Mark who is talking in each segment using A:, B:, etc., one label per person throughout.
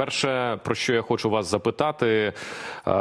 A: Перше, про що я хочу вас запитати, е,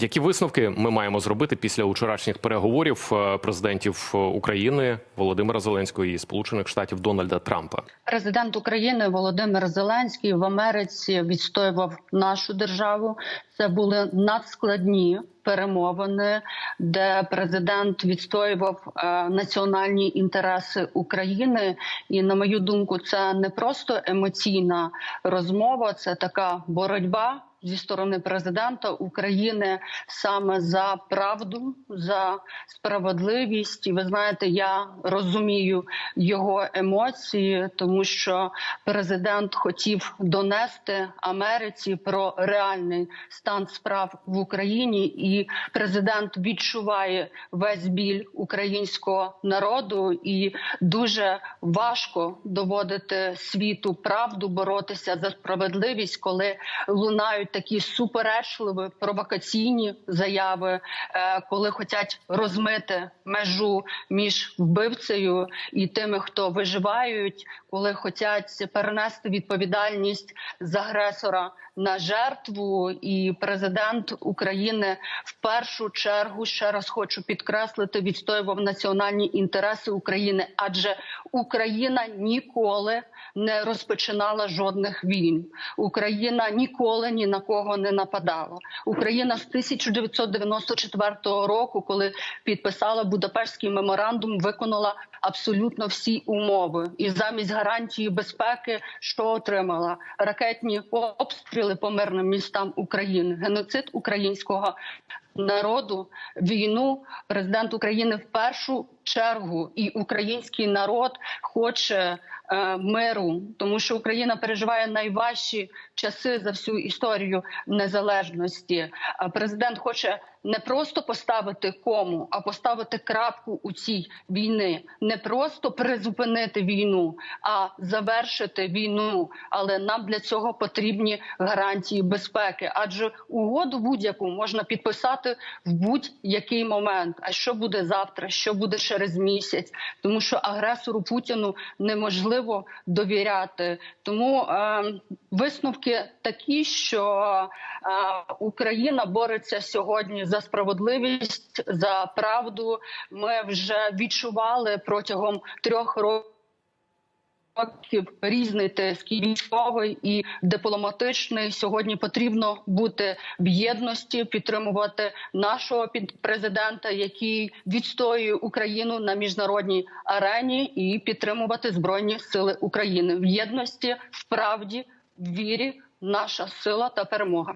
A: які висновки ми маємо зробити після вчорашніх переговорів е, президентів України Володимира Зеленського і Сполучених Штатів Дональда Трампа?
B: Президент України Володимир Зеленський в Америці відстоював нашу державу. Це були надскладні перемовини, де президент відстоював е, національні інтереси України. І на мою думку, це не просто емоційна розмова, це така боротьба. Зі сторони президента України саме за правду, за справедливість, і ви знаєте, я розумію його емоції, тому що президент хотів донести Америці про реальний стан справ в Україні, і президент відчуває весь біль українського народу, і дуже важко доводити світу правду, боротися за справедливість, коли лунають такі суперечливі провокаційні заяви, е, коли хочуть розмити межу між вбивцею і тими, хто виживають, коли хочуть перенести відповідальність з агресора на жертву, і президент України в першу чергу ще раз хочу підкреслити, відстоював національні інтереси України, адже Україна ніколи не розпочинала жодних війн. Україна ніколи ні на кого не нападало. Україна з 1994 року, коли підписала Будапештський меморандум, виконала абсолютно всі умови, і замість гарантії безпеки, що отримала? Ракетні обстріли по мирним містам України, геноцид українського народу, війну. Президент України в першу чергу і український народ хоче е, миру, тому що Україна переживає найважчі часи за всю історію незалежності. А Президент хоче не просто поставити кому, а поставити крапку у цій війни, не просто призупинити війну, а завершити війну. Але нам для цього потрібні гарантії безпеки, адже угоду будь-яку можна підписати в будь-який момент. А що буде завтра? Що буде через місяць? Тому що агресору Путіну неможливо довіряти. Тому е, висновки такі, що е, Україна бореться сьогодні за справедливість, за правду. Ми вже відчували протягом трьох. Років різний тиск військовий і дипломатичний сьогодні потрібно бути в єдності, підтримувати нашого президента, який відстоює Україну на міжнародній арені, і підтримувати збройні сили України в єдності, в правді, в вірі, наша сила та перемога.